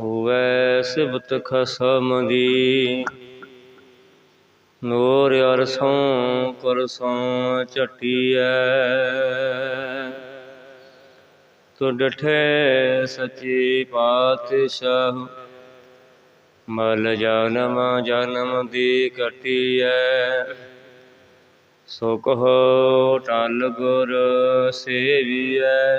ਹੋਵੇ ਸਿਬਤ ਖਸਮ ਦੀ। ਨੂਰ ਅਰਸੋਂ ਪਰਸੋਂ ਝਟੀਐ। ਤੋ ਡਠੇ ਸੱਚੀ ਪਾਤਸ਼ਾਹ, ਮਲ ਜਨਮ ਜਨਮ ਦੀ ਕਟੀਐ ਸੁਖ ਹੋ ਟਲ ਗੁਰ ਸੇਵੀਐ।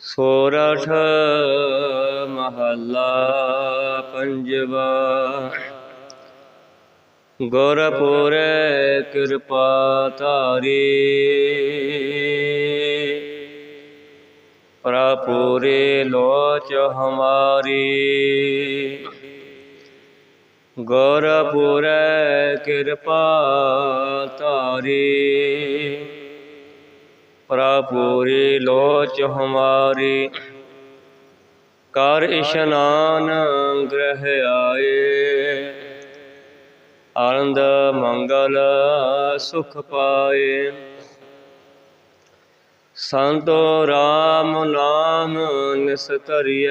ਸੋਰਠ ਮਹੱਲਾ ਪੰਜਵਾ। ਗੁਰਪੁਰੈ ਕਿਰਪਾ ਧਾਰੀ। ਪ੍ਰਪੂਰੇ ਲੋਚ ਹਮਾਰੀ। ਗੁਰਪੁਰੈ ਕਿਰਪਾ ਧਾਰੀ। ਪ੍ਰਪੂਰੀ ਲੋਚ ਹਮਾਰੀ। ਕਰ ਇਸ਼ਨਾਨ ਗ੍ਰਹਿ ਆਏ। ਆਨੰਦ ਮੰਗਲ ਸੁਖ ਪਾਏ। ਸੰਤੋ ਰਾਮ ਨਾਮ ਨਿਸਤਰੀਐ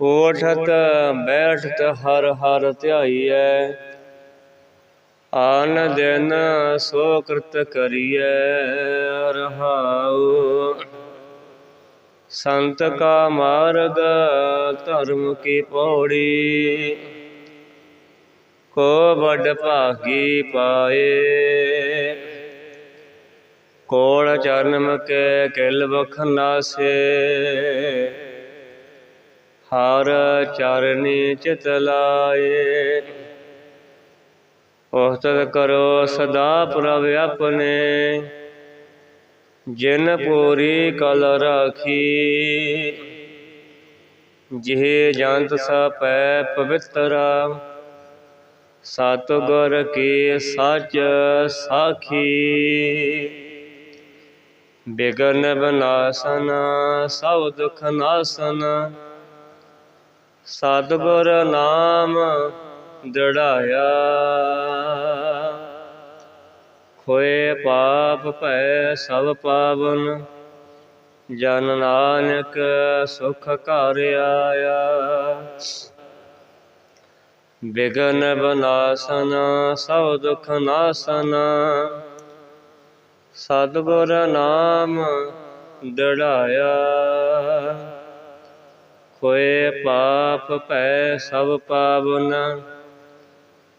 ਉਠਤ ਬੈਠਤ ਹਰ ਹਰ ਧਿਆਈਐ। ਆਨ ਦਿਨ ਸੋ ਕਰਤ ਕਰੀਐ, ਰਹਾਉ। ਸੰਤ ਕਾ ਮਾਰਗ, ਧਰਮ ਕੀ ਪੌੜੀ। ਕੋ ਵੱਡ ਭਾਗੀ ਪਾਏ। ਕੋਲ ਚਰਨਮ ਕੇ ਕਿਲ ਬਖ ਨਾਸੇ। ਹਰ ਚਰਨੀ ਚਿਤ ਲਾਏ। ਉਸਤਤ ਕਰੋ ਸਦਾ ਪ੍ਰਭ ਆਪਣੇ, ਜਿਨ ਪੂਰੀ ਕਲ ਰਾਖੀ, ਜਿਹੇ ਜੰਤ ਸਪੈ ਪਵਿੱਤਰਾ, ਸਤਿਗੁਰ ਕੀ ਸੱਚ ਸਾਖੀ, ਬਿਗਨ ਬਨਾਸਨ, ਸਭ ਦੁਖ ਨਾਸਨ, ਸਤਿਗੁਰ ਨਾਮ ਦੜਾਇਆ। ਖੋਏ ਪਾਪ ਭੈ ਸਭ ਪਾਵਨ, ਜਨ ਨਾਨਕ ਸੁਖ ਘਰ ਆਇਆ। ਬਿਗਨ ਬਨਾਸਨ, ਸਭ ਦੁਖ ਨਾਸਨ, ਸਤਿਗੁਰ ਨਾਮ ਦੜਾਇਆ। ਖੋਏ ਪਾਪ ਭੈ ਸਭ ਪਾਵਨ